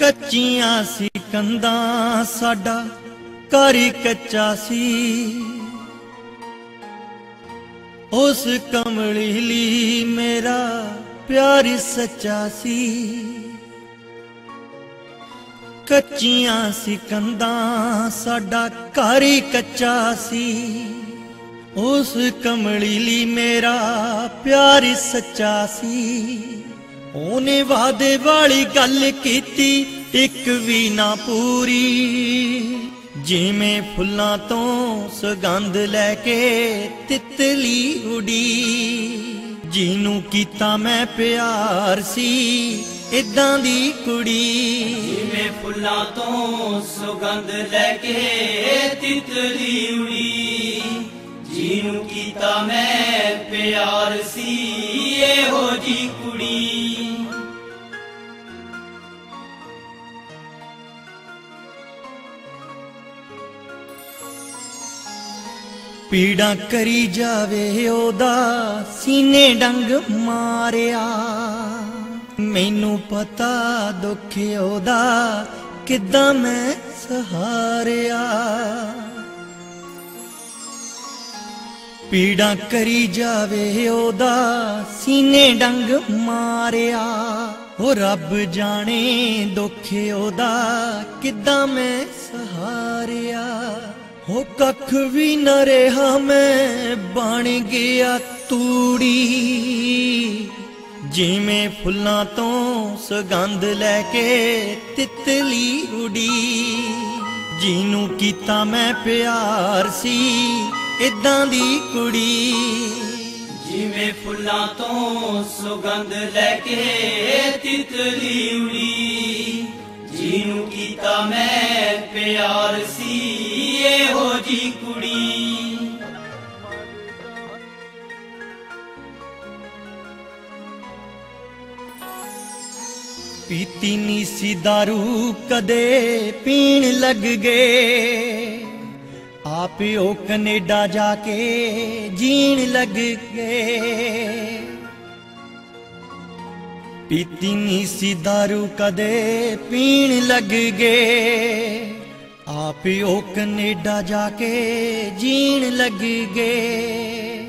ਕੱਚੀਆਂ ਸੀ ਕੰਧਾਂ ਸਾਡਾ ਘਰ ਕੱਚਾ ਸੀ। ਉਸ ਕਮਲੀ ਲਈ ਮੇਰਾ ਪਿਆਰ ਸੱਚਾ ਸੀ। ਕੱਚੀਆਂ ਸੀ ਕੰਧਾਂ ਸਾਡਾ ਘਰ ਕੱਚਾ ਸੀ। ਉਸ ਕਮਲੀ ਲਈ ਮੇਰਾ ਪਿਆਰ ਸੱਚਾ ਸੀ। ਉਹਨੇ ਵਾਦੇ ਵਾਲੀ ਗੱਲ ਕੀਤੀ, ਇੱਕ ਵੀ ਨਾ ਪੂਰੀ। ਜਿਵੇਂ ਫੁੱਲਾਂ ਤੋਂ ਸੁਗੰਧ ਲੈ ਕੇ ਤਿਤਲੀ ਉਡੀ, ਜਿਹਨੂੰ ਕੀਤਾ ਮੈਂ ਪਿਆਰ ਸੀ ਇਦਾਂ ਦੀ ਕੁੜੀ। ਜਿਵੇਂ ਫੁੱਲਾਂ ਤੋਂ ਸੁਗੰਧ ਲੈ ਕੇ ਤਿਤਲੀ ਉੜੀ ਜਿਹਨੂੰ ਕੀਤਾ ਮੈਂ ਪਿਆਰ ਸੀ ਪੀੜਾ ਕਰੀ ਜਾਵੇ ਉਹਦਾ ਸੀਨੇ ਡੰਗ ਮਾਰਿਆ। ਮੈਨੂੰ ਪਤਾ ਦੁੱਖ ਉਹਦਾ ਕਿੱਦਾਂ ਮੈਂ ਸਹਾਰਿਆ। ਪੀੜਾ ਕਰੀ ਜਾਵੇ ਉਹਦਾ ਸੀਨੇ ਡੰਗ ਮਾਰਿਆ। ਉਹ ਰੱਬ ਜਾਣੇ ਦੁੱਖ ਉਹਦਾ ਕਿੱਦਾਂ ਮੈਂ ਸਹਾਰਿਆ। ਹੋ ਕੱਖ ਵੀ ਨ ਰਿਹਾ ਮੈਂ, ਬਣ ਗਿਆ ਤੂੜੀ। ਜਿਵੇਂ ਫੁੱਲਾਂ ਤੋਂ ਸੁਗੰਧ ਲੈ ਕੇ ਤਿਤਲੀ ਉਡੀ ਜਿਹਨੂੰ ਕੀਤਾ ਮੈਂ ਪਿਆਰ ਸੀ ਇਦਾਂ ਦੀ ਕੁੜੀ। ਜਿਵੇਂ ਫੁੱਲਾਂ ਤੋਂ ਸੁਗੰਧ ਲੈ ਕੇ ਤਿਤਲੀ ਉੜੀ ਜਿਹਨੂੰ ਕੀਤਾ ਮੈਂ ਪਿਆਰ ਸੀ ਇਹੋ ਜੀ ਕੁੜੀ ਪੀਤੀ ਨੀ ਸੀ दारू ਕਦੇ ਪੀਣ ਲੱਗ ਗਏ ਆਪ ਉਹ ਕੈਨੇਡਾ ਜਾ ਕੇ ਜੀਣ ਲੱਗ ਗਏ ਪੀਤੀ ਨੀ ਸੀ दारू ਕਦੇ ਪੀਣ ਲੱਗ ਗਏ ਆਪ ਉਹ ਕੈਨੇਡਾ ਜਾ ਕੇ ਜੀਣ ਲੱਗ ਗਏ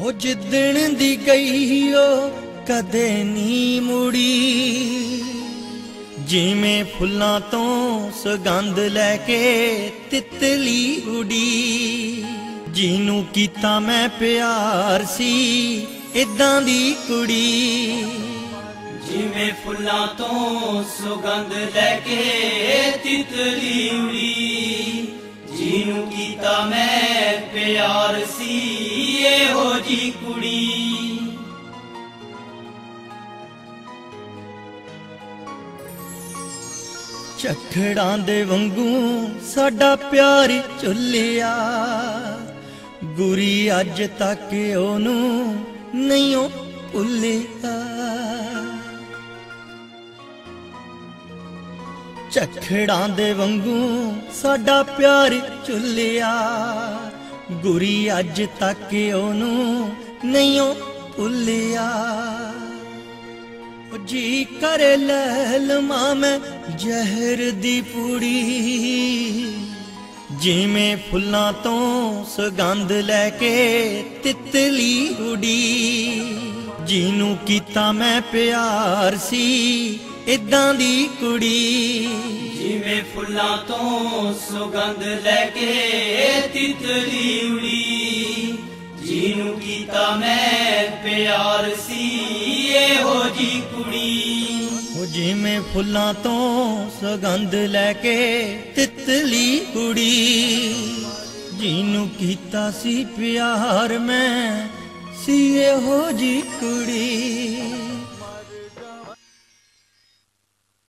ਹੋ ਜਿੱਦਣ ਦੀ ਗਈ ਉਹ ਕਦੇ ਨੀ ਮੁੜੀ। ਜਿਵੇਂ ਫੁੱਲਾਂ ਤੋਂ ਸੁਗੰਧ ਲੈ ਕੇ ਤਿਤਲੀ ਉਡੀ। ਜਿਹਨੂੰ ਕੀਤਾ ਮੈਂ ਪਿਆਰ ਸੀ ਇਦਾਂ ਦੀ ਕੁੜੀ। ਜਿਵੇਂ ਫੁੱਲਾਂ ਤੋਂ ਸੁਗੰਧ ਲੈ ਕੇ ਤਿਤਲੀ ਉੜੀ। ਜਿਹਨੂੰ ਕੀਤਾ ਮੈਂ ਪਿਆਰ ਸੀ, ਇਹੋ ਜੀ ਕੁੜੀ। ਝਖੜਾਂ ਦੇ ਵਾਂਗੂ ਸਾਡਾ ਪਿਆਰ ਚੁੱਲਿਆ ਗੁਰੀ ਅੱਜ ਤੱਕ ਉਹਨੂੰ ਨਹੀਂ ਉਹ ਭੁੱਲਿਆ। ਝਖੜਾਂ ਦੇ ਵਾਂਗੂ ਸਾਡਾ ਪਿਆਰ ਚੁੱਲਿਆ ਗੁਰੀ ਅੱਜ ਤੱਕ ਉਹਨੂੰ ਨਹੀਂ ਭੁੱਲਿਆ। ਉਹ ਜੀ ਕਰੇ ਲੈ ਲਵਾਂ ਮੈਂ ਜ਼ਹਿਰ ਦੀ ਪੁੜੀ। ਜਿਵੇਂ ਫੁੱਲਾਂ ਤੋਂ ਸੁਗੰਧ ਲੈ ਕੇ ਤਿਤਲੀ ਉਡੀ। ਜਿਹਨੂੰ ਕੀਤਾ ਮੈਂ ਪਿਆਰ ਸੀ ਇਦਾਂ ਦੀ ਕੁੜੀ। ਜਿਵੇਂ ਫੁੱਲਾਂ ਤੋਂ ਸੁਗੰਧ ਲੈ ਕੇ ਤਿਤਲੀ ਉੜੀ। ਜਿਹਨੂੰ ਕੀਤਾ ਮੈਂ ਪਿਆਰ ਸੀ ਇਹੋ ਜੀ ਕੁੜੀ। ਉਹ ਜਿਵੇਂ ਫੁੱਲਾਂ ਤੋਂ ਸੁਗੰਧ ਲੈ ਕੇ ਤਿਤਲੀ ਕੁੜੀ। ਜਿਹਨੂੰ ਕੀਤਾ ਸੀ ਪਿਆਰ ਮੈਂ ਸੀ ਇਹੋ ਜੀ ਕੁੜੀ।